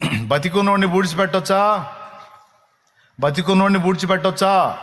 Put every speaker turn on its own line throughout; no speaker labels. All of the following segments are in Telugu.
బతికున్నోడిని పూడ్చిపెట్టొచ్చా బతికున్నోడిని పూడ్చిపెట్టొచ్చా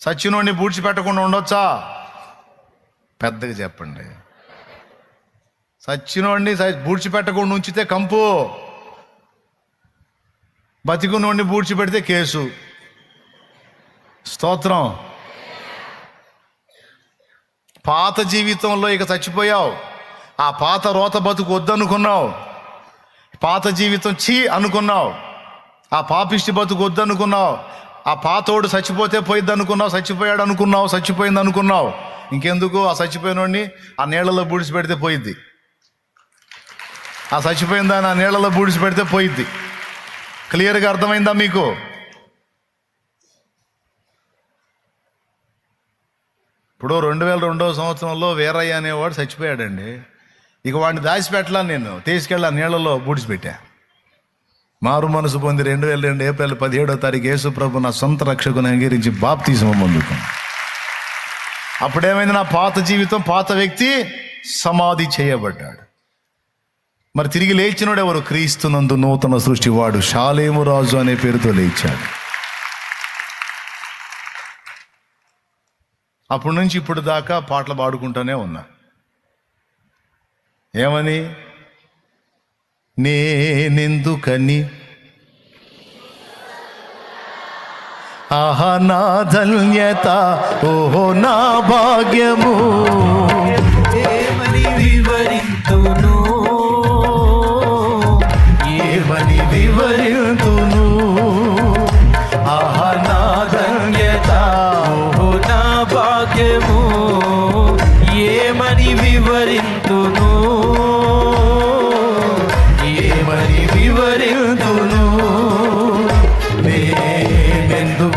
సచ్చినోడిని పూడ్చిపెట్టకుండా ఉండొచ్చా? పెద్దగా చెప్పండి. సచ్చినోడిని పూడ్చిపెట్టకుండా ఉంచితే కంపు. బతికున్నోడిని పూడ్చిపెడితే కేసు. స్తోత్రం. పాత జీవితంలో ఇక చచ్చిపోయావు. ఆ పాత రోత బతుకు వద్దనుకున్నావు. పాత జీవితం చీ అనుకున్నావు. ఆ పాపిష్టి బతుకు వద్దనుకున్నావు. ఆ పాతోడు చచ్చిపోతే పోయిద్ది అనుకున్నావు చచ్చిపోయాడు అనుకున్నావు చచ్చిపోయింది అనుకున్నావు ఇంకెందుకు? ఆ చచ్చిపోయినోడిని ఆ నీళ్ళలో బూడిసి పెడితే పోయిద్ది. ఆ చచ్చిపోయిందని ఆ నీళ్ళలో బూడిసి పెడితే పోయిద్ది. క్లియర్గా అర్థమైందా మీకు? ఇప్పుడు రెండు వేల రెండవ సంవత్సరంలో వీరయ్య అనేవాడు చచ్చిపోయాడండి. ఇక వాడిని దాచిపెట్టలా నేను. తీసుకెళ్ళా నీళ్ళలో బూడిచిపెట్టా మారు మనసు పొంది రెండు వేల రెండు ఏప్రిల్ పదిహేడో తారీఖు యేసుప్రభు నా సొంత రక్షకుని అంగీరించి బాప్తీసం పొందుకున్నాను. అప్పుడేమైంది నా పాత జీవితం పాత వ్యక్తి సమాధి చేయబడ్డాడు. మరి తిరిగి లేచినోడు ఎవరు? క్రీస్తునందు నూతన సృష్టి వాడు షాలేము రాజు అనే పేరుతో లేచాడు. అప్పటి నుంచి ఇప్పుడు దాకా పాటలు పాడుకుంటూనే ఉన్నా. ఏమని? నేనెందుకని? ఆహా నా ధన్యత ఓహో నా భాగ్యము. నేనెందుకని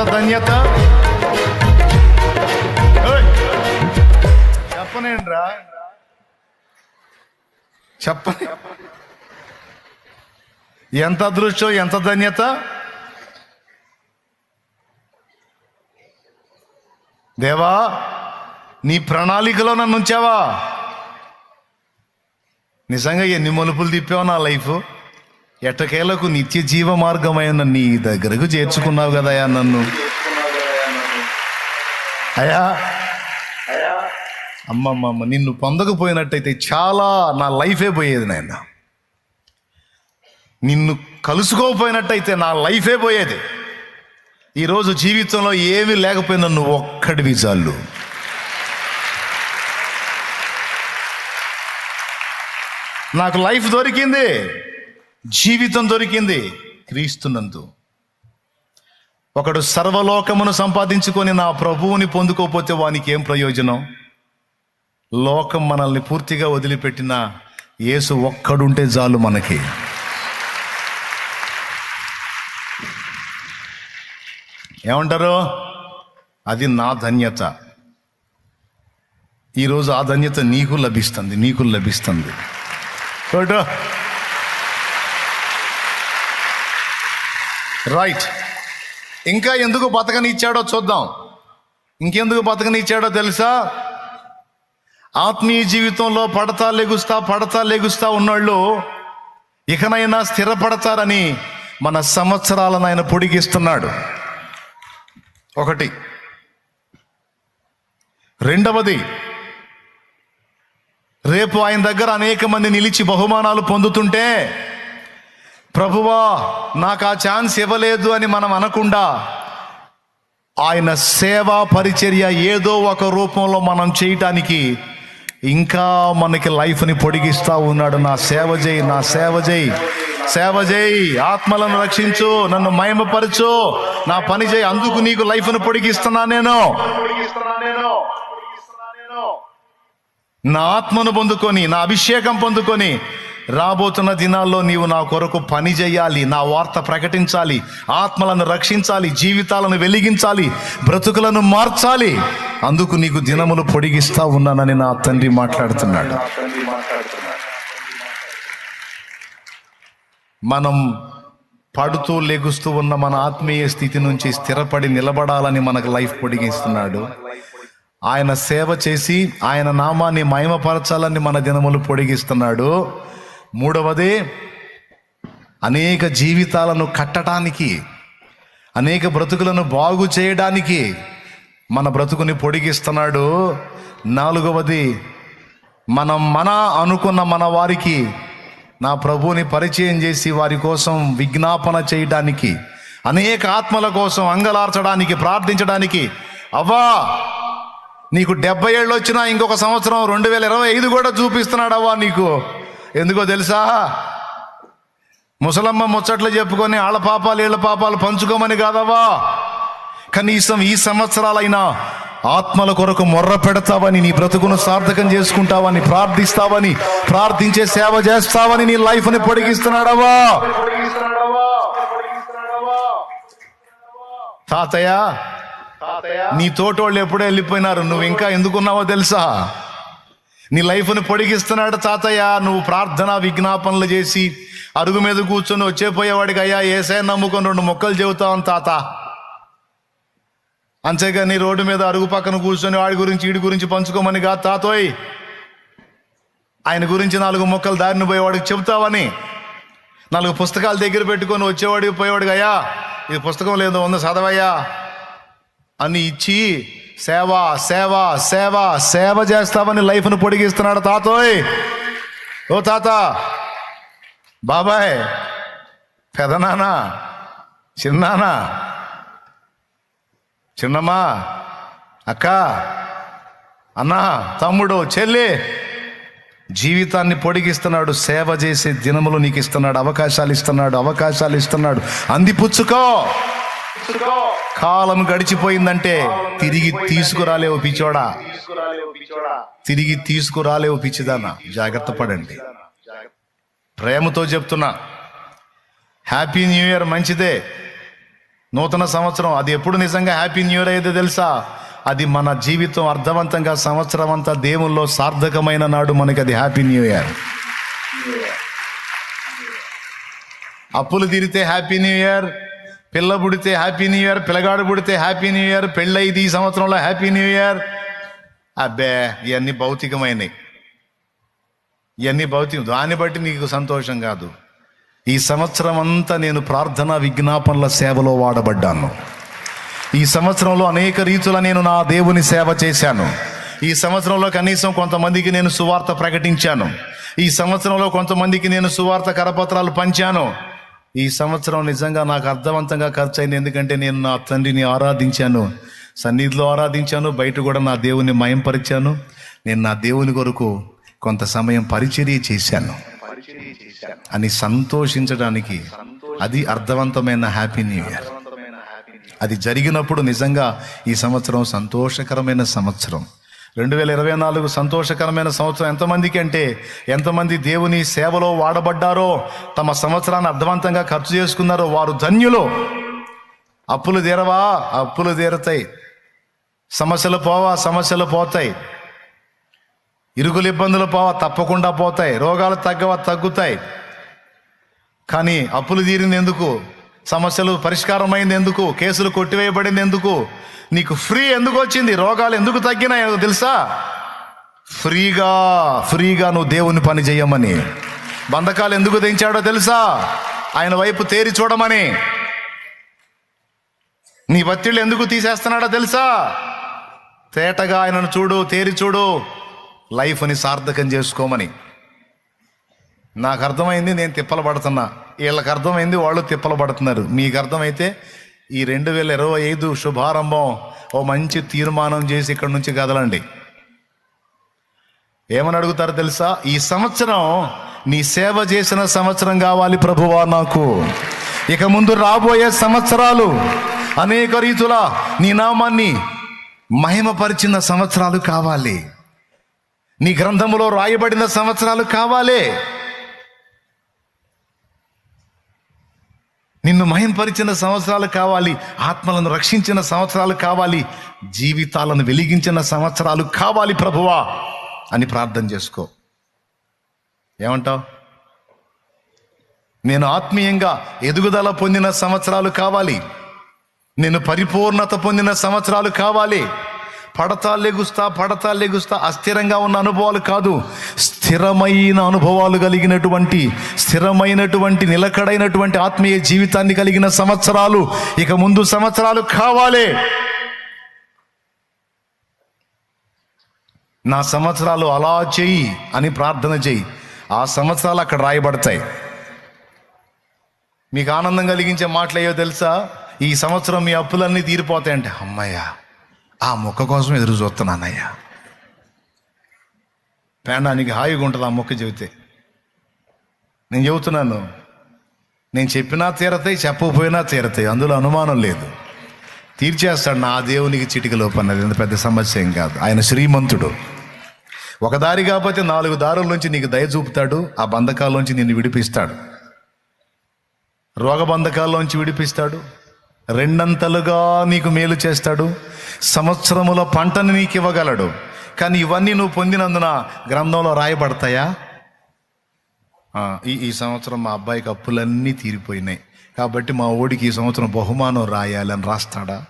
ఎంత ధన్యత ఓయ్! చెప్పనేంట్రా ఎంత అదృష్టం ఎంత ధన్యత దేవా నీ ప్రణాళికలో నన్ను ఉంచావా? నిజంగా ఎన్ని మలుపులు తిప్పావు నా లైఫ్? ఎట్టకేలకు నిత్య జీవ మార్గమైన నీ దగ్గరకు చేర్చుకున్నావు కదయా నన్ను. అయ్యా అమ్మమ్మమ్మ నిన్ను పొందకపోయినట్టయితే చాలా నా లైఫే పోయేది నాయన. నిన్ను కలుసుకోకపోయినట్టయితే నా లైఫే పోయేది. ఈరోజు జీవితంలో ఏమీ లేకపోయినా నువ్వు ఒక్కడివి చాలు. నాకు లైఫ్ దొరికింది. జీవితం దొరికింది క్రీస్తునందు. ఒకడు సర్వలోకమును సంపాదించుకొని నా ప్రభువుని పొందుకోకపోతే వానికి ఏం ప్రయోజనం? లోకం మనల్ని పూర్తిగా వదిలిపెట్టిన యేసు ఒక్కడుంటే చాలు మనకి. ఏమంటారు? అది నా ధన్యత. ఈరోజు ఆ ధన్యత నీకు లభిస్తుంది నీకు లభిస్తుంది. రైట్ ఇంకా ఎందుకు బతకనిచ్చాడో చూద్దాం. ఇంకెందుకు బతకనిచ్చాడో తెలుసా? ఆత్మీయ జీవితంలో పడతా లెగుస్తా పడతా లెగుస్తా ఉన్నోళ్ళు ఇకనైనా స్థిరపడతారని మన సంవత్సరాలను ఆయన పొడిగిస్తున్నాడు. ఒకటి. రెండవది రేపు ఆయన దగ్గర అనేక మంది నిలిచి బహుమానాలు పొందుతుంటే ప్రభువా నాకు ఆ ఛాన్స్ ఇవ్వలేదు అని మనం అనకుండా ఆయన సేవా పరిచర్య ఏదో ఒక రూపంలో మనం చేయటానికి ఇంకా మనకి లైఫ్ని పొడిగిస్తూ ఉన్నాడు. నా సేవ చేయి నా సేవ చేయి సేవ చేయి. ఆత్మలను రక్షించు నన్ను మయమపరచు నా పని చేయి అందుకు నీకు లైఫ్ను పొడిగిస్తున్నా నేను. నా ఆత్మను పొందుకొని నా అభిషేకం పొందుకొని రాబోతున్న దినాల్లో నీవు నా కొరకు పని చేయాలి నా వార్త ప్రకటించాలి ఆత్మలను రక్షించాలి జీవితాలను వెలిగించాలి బ్రతుకులను మార్చాలి. అందుకు నీకు దినములు పొడిగిస్తా ఉన్నానని నా తండ్రి మాట్లాడుతున్నాడు. మనం పడుతూ లెగుస్తూ ఉన్న మన ఆత్మీయ స్థితి నుంచి స్థిరపడి నిలబడాలని మనకు లైఫ్ పొడిగిస్తున్నాడు. ఆయన సేవ చేసి ఆయన నామాన్ని మహిమపరచాలని మన దినములు పొడిగిస్తున్నాడు. మూడవది అనేక జీవితాలను కట్టడానికి అనేక బ్రతుకులను బాగు చేయడానికి మన బ్రతుకుని పొడిగిస్తున్నాడు. నాలుగవది మనం మన అనుకున్న మన వారికి నా ప్రభువుని పరిచయం చేసి వారి కోసం విజ్ఞాపన చేయడానికి అనేక ఆత్మల కోసం అంగలార్చడానికి ప్రార్థించడానికి అవ్వా నీకు డెబ్బై ఏళ్ళు వచ్చినా ఇంకొక సంవత్సరం రెండు వేల ఇరవై ఐదు కూడా చూపిస్తున్నాడు అవ్వా నీకు. ఎందుకో తెలుసా? ముసలమ్మ ముచ్చట్లు చెప్పుకొని ఆళ్ళ పాపాలు వీళ్ళ పాపాలు పంచుకోమని కాదవ్వా? కనీసం ఈ సంవత్సరాలైనా ఆత్మల కొరకు మొర్ర పెడతావని నీ బ్రతుకును సార్థకం చేసుకుంటావని ప్రార్థిస్తావని ప్రార్థించే సేవ చేస్తావని నీ లైఫ్ని పొడిగిస్తున్నాడవా తాతయ్య. నీ తోటోళ్ళు ఎప్పుడో వెళ్ళిపోయినారు. నువ్వు ఇంకా ఎందుకున్నావో తెలుసా? నీ లైఫ్ని పొడిగిస్తున్నాడు తాతయ్య. నువ్వు ప్రార్థన విజ్ఞాపనలు చేసి అరుగు మీద కూర్చొని వచ్చే పోయేవాడికి అయ్యా ఏసే నమ్ముకొని రెండు మొక్కలు చెబుతావని తాత. అంతేగాని రోడ్డు మీద అరుగు పక్కన కూర్చొని వాడి గురించి వీడి గురించి పంచుకోమని కాదు తాతోయ్. ఆయన గురించి నాలుగు మొక్కలు దారిని పోయేవాడికి చెబుతావని. నాలుగు పుస్తకాలు దగ్గర పెట్టుకొని వచ్చేవాడికి పోయేవాడికి అయ్యా ఈ పుస్తకం లేదో ఉంది చదవయ్యా? అని ఇచ్చి సేవ సేవ సేవ సేవ చేస్తావని లైఫ్ను పొడిగిస్తున్నాడు తాతోయ్. ఓ తాత బాబాయ్ పెదనాన్న చిన్నానా చిన్నమ్మా అక్క అన్న తమ్ముడు చెల్లి జీవితాన్ని పొడిగిస్తున్నాడు సేవ చేసే దినములు నీకు ఇస్తున్నాడు అవకాశాలు ఇస్తున్నాడు అవకాశాలు ఇస్తున్నాడు. అందిపుచ్చుకో కాలం గడిచిపోయిందంటే తిరిగి తీసుకురాలేవు పిచ్చోడా. తిరిగి తీసుకురాలేవు పిచ్చిదానా. జాగ్రత్త పడండి. ప్రేమతో చెప్తున్నా. హ్యాపీ న్యూ ఇయర్ మంచిదే. నూతన సంవత్సరం అది ఎప్పుడు నిజంగా హ్యాపీ న్యూ ఇయర్ అయితే తెలుసా? అది మన జీవితం అర్థవంతంగా సంవత్సరం అంతా దేవుల్లో సార్థకమైన నాడు మనకి అది హ్యాపీ న్యూ ఇయర్. అప్పులు తీరితే హ్యాపీ న్యూ ఇయర్. పిల్ల పుడితే హ్యాపీ న్యూ ఇయర్ పిల్లగాడు పుడితే హ్యాపీ న్యూ ఇయర్ పెళ్ళైది ఈ సంవత్సరంలో హ్యాపీ న్యూ ఇయర్. అబ్బే ఇవన్నీ భౌతికమైనవి ఇవన్నీ భౌతికం. దాన్ని బట్టి నీకు సంతోషం కాదు. ఈ సంవత్సరం అంతా నేను ప్రార్థన విజ్ఞాపనల సేవలో వాడబడ్డాను. ఈ సంవత్సరంలో అనేక రీతుల నేను నా దేవుని సేవ చేశాను. ఈ సంవత్సరంలో కనీసం కొంతమందికి నేను సువార్త ప్రకటించాను. ఈ సంవత్సరంలో కొంతమందికి నేను సువార్త కరపత్రాలు పంచాను. ఈ సంవత్సరం నిజంగా నాకు అర్థవంతంగా ఖర్చు అయింది ఎందుకంటే నేను నా తండ్రిని ఆరాధించాను. సన్నిధిలో ఆరాధించాను. బయట కూడా నా దేవుని మయంపరిచాను. నేను నా దేవుని కొరకు కొంత సమయం పరిచర్య చేశాను. అని సంతోషించడానికి అది అర్థవంతమైన హ్యాపీ న్యూ ఇయర్. అది జరిగినప్పుడు నిజంగా ఈ సంవత్సరం సంతోషకరమైన సంవత్సరం. రెండు వేల ఇరవై నాలుగు సంతోషకరమైన సంవత్సరం ఎంతమందికి అంటే ఎంతమంది దేవుని సేవలో వాడబడ్డారో తమ సంవత్సరాన్ని అర్థవంతంగా ఖర్చు చేసుకున్నారో వారు ధన్యులు. అప్పులు తీరవా? అప్పులు తీరతాయి. సమస్యలు పోవా? సమస్యలు పోతాయి. ఇరుగులు ఇబ్బందులు పోవా? తప్పకుండా పోతాయి. రోగాలు తగ్గవా? తగ్గుతాయి. కానీ అప్పులు తీరింది ఎందుకు? సమస్యలు పరిష్కారమైంది ఎందుకు? కేసులు కొట్టివేయబడింది ఎందుకు? నీకు ఫ్రీ ఎందుకు వచ్చింది? రోగాలు ఎందుకు తగ్గినాయో తెలుసా? ఫ్రీగా ఫ్రీగా నువ్వు దేవుని పని చేయమని. బంధకాలు ఎందుకు దించాడో తెలుసా? ఆయన వైపు తేరి చూడమని. నీ బత్తిళ్ళు ఎందుకు తీసేస్తున్నాడో తెలుసా? తేటగా ఆయనను చూడు తేరి చూడు. లైఫ్ని సార్థకం చేసుకోమని. నాకు అర్థమైంది నేను తిప్పలు పడుతున్నా. వీళ్ళకి అర్థమైంది వాళ్ళు తిప్పలు పడుతున్నారు. మీకు అర్థమైతే ఈ రెండు వేల ఇరవై ఐదు శుభారంభం ఓ మంచి తీర్మానం చేసి ఇక్కడ నుంచి కదలండి. ఏమని అడుగుతారు తెలుసా? ఈ సంవత్సరం నీ సేవ చేసిన సంవత్సరం కావాలి ప్రభువా నాకు. ఇక ముందు రాబోయే సంవత్సరాలు అనేక రీతుల నీ నామాన్ని మహిమపరిచిన సంవత్సరాలు కావాలి. నీ గ్రంథములో రాయబడిన సంవత్సరాలు కావాలి. నిన్ను మహింపరిచిన సంవత్సరాలు కావాలి ఆత్మలను రక్షించిన సంవత్సరాలు కావాలి జీవితాలను వెలిగించిన సంవత్సరాలు కావాలి ప్రభువా అని ప్రార్థన చేసుకో. ఏమంటావు? నేను ఆత్మీయంగా ఎదుగుదల పొందిన సంవత్సరాలు కావాలి నేను పరిపూర్ణత పొందిన సంవత్సరాలు కావాలి పడతా లెగుస్తా పడతా లెగుస్తా అస్థిరంగా ఉన్న అనుభవాలు కాదు. స్థిరమైన అనుభవాలు కలిగినటువంటి స్థిరమైనటువంటి నిలకడైనటువంటి ఆత్మీయ జీవితాన్ని కలిగిన సంవత్సరాలు. ఇక ముందు సంవత్సరాలు కావాలి. నా సంవత్సరాలు అలా చెయ్యి అని ప్రార్థన చెయ్యి ఆ సంవత్సరాలు అక్కడ రాయబడతాయి. మీకు ఆనందం కలిగించే మాటలు అయ్యో తెలుసా? ఈ సంవత్సరం మీ అప్పులన్నీ తీరిపోతాయంటే అమ్మయ్యా. ఆ మొక్క కోసం ఎదురు చూస్తున్నానయ్యా. ప్రాణానికి హాయిగా ఉంటుంది ఆ మొక్క చెబితే. నేను చెబుతున్నాను నేను చెప్పినా తీరతాయి చెప్పకపోయినా తీరతాయి అందులో అనుమానం లేదు. తీర్చేస్తాడు నా దేవునికి చిటికలో పన్నది ఎంత పెద్ద సమస్య ఏం కాదు. ఆయన శ్రీమంతుడు. ఒక దారి కాకపోతే నాలుగు దారుల నుంచి నీకు దయ చూపుతాడు ఆ బంధకాల్లోంచి నిన్ను విడిపిస్తాడు. రోగబంధకాల్లోంచి విడిపిస్తాడు రెండంతలుగా నీకు మేలు చేస్తాడు. సంవత్సరముల పంటను నీకు ఇవ్వగలడు కానీ ఇవన్నీ నువ్వు పొందినందున గ్రంథంలో రాయబడతాయా? ఈ ఈ సంవత్సరం మా అబ్బాయికి అప్పులన్నీ తీరిపోయినాయి. కాబట్టి మా ఓడికి ఈ సంవత్సరం బహుమానం రాయాలని రాస్తాడా?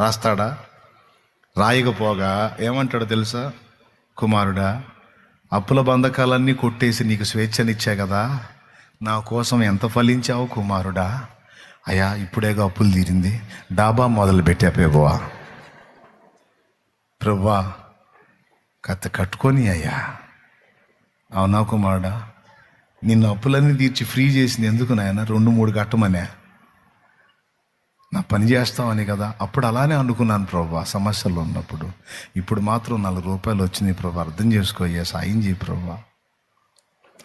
రాస్తాడా? రాయకపోగా ఏమంటాడో తెలుసా? కుమారుడా అప్పుల బంధకాలన్నీ కొట్టేసి నీకు స్వేచ్ఛనిచ్చా కదా? నా కోసం ఎంత ఫలించావు కుమారుడా? అయ్యా ఇప్పుడేగా అప్పులు తీరింది. డాబా మొదలు పెట్టా ప్రభువా. ప్రభువా కథ కట్టుకొని అయ్యా. అవునా కుమారుడా నిన్ను అప్పులన్నీ తీర్చి ఫ్రీ చేసింది ఎందుకు నాయన? రెండు మూడు కట్టమనే. నా పని చేస్తామని కదా అప్పుడు అలానే అనుకున్నాను ప్రభా సమస్యలు ఉన్నప్పుడు. ఇప్పుడు మాత్రం నాలుగు రూపాయలు వచ్చినాయి ప్రభా అర్థం చేసుకోయ్యా సాయం చేయి ప్రభా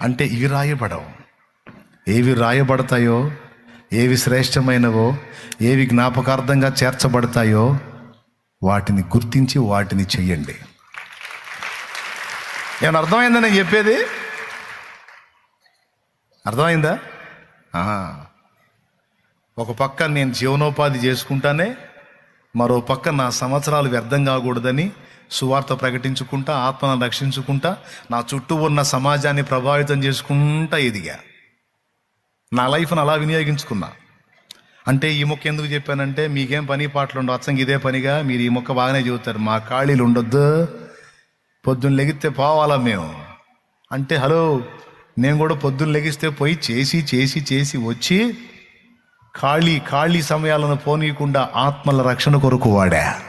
అంటే ఇవి రాయబడవు. ఏవి రాయబడతాయో ఏవి శ్రేష్టమైనవో ఏవి జ్ఞాపకార్థంగా చేర్చబడతాయో వాటిని గుర్తించి వాటిని చెయ్యండి. ఏమైనా అర్థమైందా నేను చెప్పేది? అర్థమైందా? ఒక పక్క నేను జీవనోపాధి చేసుకుంటానే మరో పక్క నా సంవత్సరాలు వ్యర్థం కాకూడదని సువార్త ప్రకటించుకుంటా ఆత్మను రక్షించుకుంటా నా చుట్టూ ఉన్న సమాజాన్ని ప్రభావితం చేసుకుంటా ఎదిగా. నా లైఫ్ను అలా వినియోగించుకున్నా. అంటే ఈ మొక్క ఎందుకు చెప్పానంటే మీకేం పని పాటలు ఉండవు. అచ్చంగా ఇదే పనిగా మీరు ఈ మొక్క బాగానే చెబుతారు మా ఖాళీలు ఉండొద్దు. పొద్దున్న లెగిస్తే పోవాలా మేము? అంటే హలో నేను కూడా పొద్దున్న లెగిస్తే పోయి చేసి చేసి చేసి వచ్చి ఖాళీ ఖాళీ సమయాలను పోనీయకుండా ఆత్మల రక్షణ కొరకు వాడా.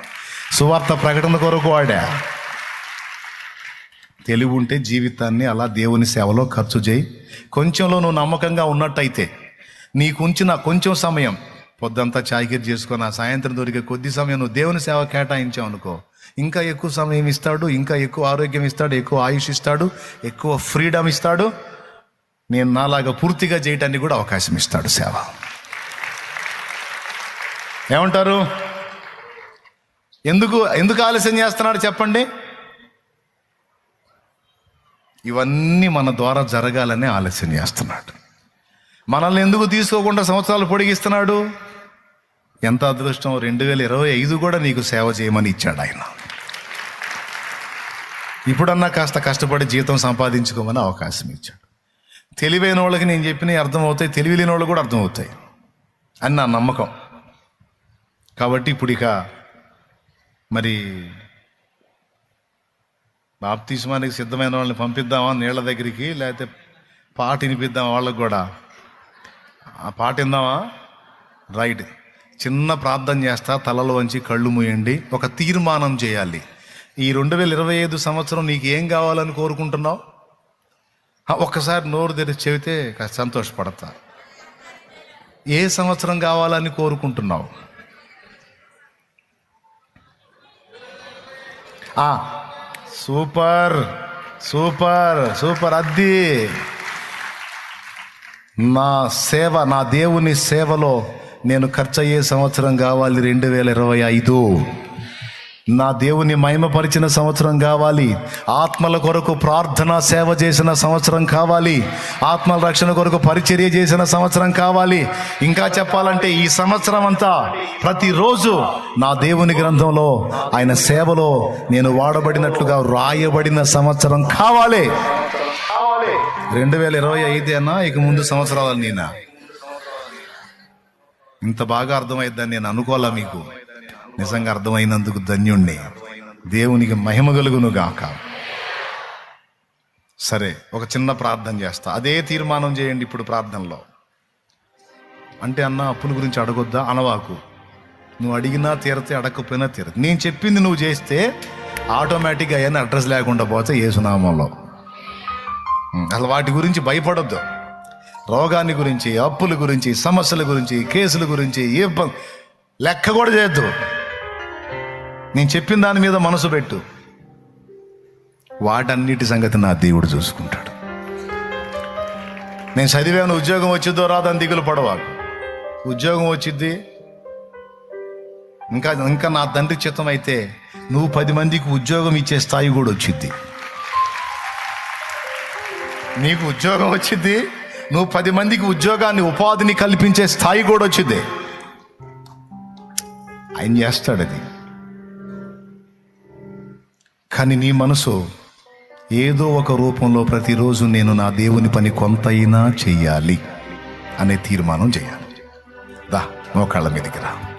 సువార్త ప్రకటన కొరకు వాడా. తెలివి ఉంటే జీవితాన్ని అలా దేవుని సేవలో ఖర్చు చేయి. కొంచెంలో నువ్వు నమ్మకంగా ఉన్నట్టయితే నీకు ఉంచిన కొంచెం సమయం పొద్దంతా చాయకీర్ చేసుకొని ఆ సాయంత్రం దొరికే కొద్ది సమయం నువ్వు దేవుని సేవ కేటాయించావు అనుకో. ఇంకా ఎక్కువ సమయం ఇస్తాడు ఇంకా ఎక్కువ ఆరోగ్యం ఇస్తాడు ఎక్కువ ఆయుష్ ఇస్తాడు ఎక్కువ ఫ్రీడమ్ ఇస్తాడు. నేను నాలాగా పూర్తిగా చేయటానికి కూడా అవకాశం ఇస్తాడు సేవ. ఏమంటారు? ఎందుకు ఎందుకు ఆలస్యం చేస్తున్నాడు చెప్పండి? ఇవన్నీ మన ద్వారా జరగాలని ఆలస్యం చేస్తున్నాడు. మనల్ని ఎందుకు తీసుకోకుండా సంవత్సరాలు పొడిగిస్తున్నాడు? ఎంత అదృష్టం? రెండు వేల ఇరవై ఐదు కూడా నీకు సేవ చేయమని ఇచ్చాడు ఆయన. ఇప్పుడన్నా కాస్త కష్టపడి జీతం సంపాదించుకోమని అవకాశం ఇచ్చాడు. తెలివైన వాళ్ళకి నేను చెప్పినవి అర్థమవుతాయి తెలివి లేని వాళ్ళు కూడా అర్థమవుతాయి అని నా నమ్మకం. కాబట్టి ఇప్పుడు ఇక మరి బాప్తిస్మానికి సిద్ధమైన వాళ్ళని పంపిద్దామా నీళ్ళ దగ్గరికి లేకపోతే పాట వినిపిద్దాం వాళ్ళకు కూడా? ఆ పాట విందామా? రైట్. చిన్న ప్రార్థన చేస్తా తలలో వంచి కళ్ళు మూయండి. ఒక తీర్మానం చేయాలి. ఈ రెండు వేల ఇరవై ఐదు సంవత్సరం నీకు ఏం కావాలని కోరుకుంటున్నావు? ఒక్కసారి నోరు తెరిచి చెబితే సంతోషపడతా. ఏ సంవత్సరం కావాలని కోరుకుంటున్నావు? సూపర్ సూపర్ సూపర్ అద్ది. నా సేవ నా దేవుని సేవలో నేను ఖర్చు అయ్యే సంవత్సరం కావాలి రెండు వేల ఇరవై ఐదు. నా దేవుని మహిమపరిచిన సంవత్సరం కావాలి. ఆత్మల కొరకు ప్రార్థన సేవ చేసిన సంవత్సరం కావాలి. ఆత్మల రక్షణ కొరకు పరిచర్య చేసిన సంవత్సరం కావాలి. ఇంకా చెప్పాలంటే ఈ సంవత్సరం అంతా ప్రతిరోజు నా దేవుని గ్రంథంలో ఆయన సేవలో నేను వాడబడినట్లుగా రాయబడిన సంవత్సరం కావాలి. రెండు వేల ఇరవై ఐదేనా ఇక ముందు సంవత్సరాలు నేనా ఇంత బాగా అర్థమైద్దని నేను అనుకోవాలా మీకు? నిజంగా అర్థమైనందుకు ధన్యుణ్ణి. దేవునికి మహిమ కలుగును గాక సరే ఒక చిన్న ప్రార్థన చేస్తా. అదే తీర్మానం చేయండి ఇప్పుడు ప్రార్థనలో. అంటే అన్న అప్పుల గురించి అడగొద్దా? అనవాకు. నువ్వు అడిగినా తీరతే అడగకపోయినా తీరదు. నేను చెప్పింది నువ్వు చేస్తే ఆటోమేటిక్గా అవన్నీ అడ్రస్ లేకుండా పోతే ఏసునామంలో అసలు వాటి గురించి భయపడొద్దు. రోగాన్ని గురించి అప్పుల గురించి సమస్యల గురించి కేసుల గురించి ఏ లెక్క కూడా చేయొద్దు. నేను చెప్పిన దాని మీద మనసు పెట్టు. వాటన్నిటి సంగతి నా దేవుడు చూసుకుంటాడు. నేను చదివాను ఉద్యోగం వచ్చిద్దో రాదని దిగులు పడవాకు. ఉద్యోగం వచ్చిద్ది ఇంకా ఇంకా నా తండ్రి చిత్తం అయితే నువ్వు పది మందికి ఉద్యోగం ఇచ్చే స్థాయి కూడా వచ్చిద్ది నీకు ఉద్యోగం వచ్చింది నువ్వు పది మందికి ఉద్యోగాన్ని ఉపాధిని కల్పించే స్థాయి కూడా వచ్చింది. ఆయన చేస్తాడు అది. కానీ నీ మనసు ఏదో ఒక రూపంలో ప్రతిరోజు నేను నా దేవుని పని కొంతైనా చెయ్యాలి అనే తీర్మానం చేయాలి. దా మోకాళ్ళ మీదకి రా.